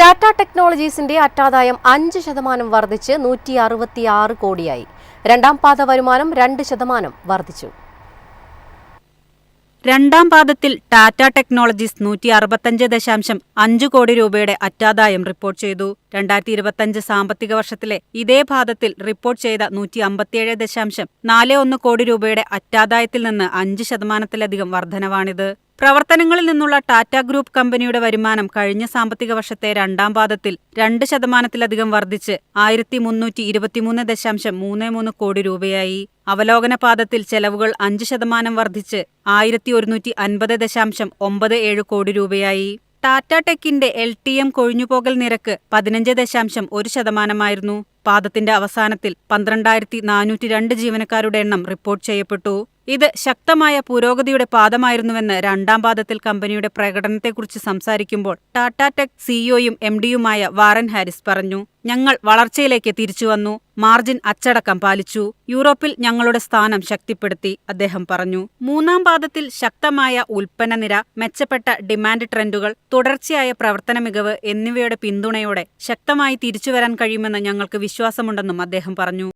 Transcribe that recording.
ടാറ്റ ടെക്നോളജീസിന്റെ അറ്റാദായം അഞ്ച് ശതമാനം വർദ്ധിച്ച് നൂറ്റി അറുപത്തിയാറ് കോടിയായി. രണ്ടാം പാദ വരുമാനം രണ്ട് ശതമാനം വർദ്ധിച്ചു. രണ്ടാം പാദത്തിൽ ടാറ്റ ടെക്നോളജീസ് നൂറ്റി അറുപത്തഞ്ച് ദശാംശം അഞ്ച് കോടി രൂപയുടെ അറ്റാദായം റിപ്പോർട്ട് ചെയ്തു. രണ്ടായിരത്തി ഇരുപത്തഞ്ച് സാമ്പത്തിക വർഷത്തിലെ ഇതേ പാദത്തിൽ റിപ്പോർട്ട് ചെയ്ത നൂറ്റി അമ്പത്തിയേഴ് ദശാംശം നാല് ഒന്ന് കോടി രൂപയുടെ അറ്റാദായത്തിൽ നിന്ന് അഞ്ച് ശതമാനത്തിലധികം വർധനവാണിത്. പ്രവർത്തനങ്ങളിൽ നിന്നുള്ള ടാറ്റ ഗ്രൂപ്പ് കമ്പനിയുടെ വരുമാനം കഴിഞ്ഞ സാമ്പത്തിക വർഷത്തെ രണ്ടാം പാദത്തിൽ രണ്ട് ശതമാനത്തിലധികം വർദ്ധിച്ച് ആയിരത്തി മുന്നൂറ്റി ഇരുപത്തിമൂന്ന് ദശാംശം മൂന്ന് മൂന്ന് കോടി രൂപയായി. അവലോകന പാദത്തിൽ ചെലവുകൾ അഞ്ച് ശതമാനം വർദ്ധിച്ച് ആയിരത്തി ഒരുന്നൂറ്റി അൻപത് ദശാംശം ഒമ്പത് ഏഴ് കോടി രൂപയായി. ടാറ്റ ടെക്കിന്റെ എൽ ടി എം കൊഴിഞ്ഞുപോകൽ നിരക്ക് പതിനഞ്ച് ദശാംശം ഒരു ശതമാനമായിരുന്നു. പാദത്തിന്റെ അവസാനത്തിൽ പന്ത്രണ്ടായിരത്തി നാനൂറ്റി രണ്ട് ജീവനക്കാരുടെ എണ്ണം റിപ്പോർട്ട് ചെയ്യപ്പെട്ടു. ഇത് ശക്തമായ പുരോഗതിയുടെ പാദമായിരുന്നുവെന്ന് രണ്ടാം പാദത്തിൽ കമ്പനിയുടെ പ്രകടനത്തെക്കുറിച്ച് സംസാരിക്കുമ്പോൾ ടാറ്റ ടെക് സിഇഒയും എം ഡിയുമായ വാറൻ ഹാരിസ് പറഞ്ഞു ഞങ്ങൾ വളർച്ചയിലേക്ക് തിരിച്ചുവന്നു മാർജിൻ അച്ചടക്കം പാലിച്ചു യൂറോപ്പിൽ ഞങ്ങളുടെ സ്ഥാനം ശക്തിപ്പെടുത്തി അദ്ദേഹം പറഞ്ഞു. മൂന്നാം പാദത്തിൽ ശക്തമായ ഉൽപ്പന്ന നിര മെച്ചപ്പെട്ട ഡിമാൻഡ് ട്രെൻഡുകൾ തുടർച്ചയായ പ്രവർത്തന മികവ് എന്നിവയുടെ പിന്തുണയോടെ ശക്തമായി തിരിച്ചുവരാൻ കഴിയുമെന്ന് ഞങ്ങൾക്ക് വിശ്വാസമുണ്ടെന്നും അദ്ദേഹം പറഞ്ഞു.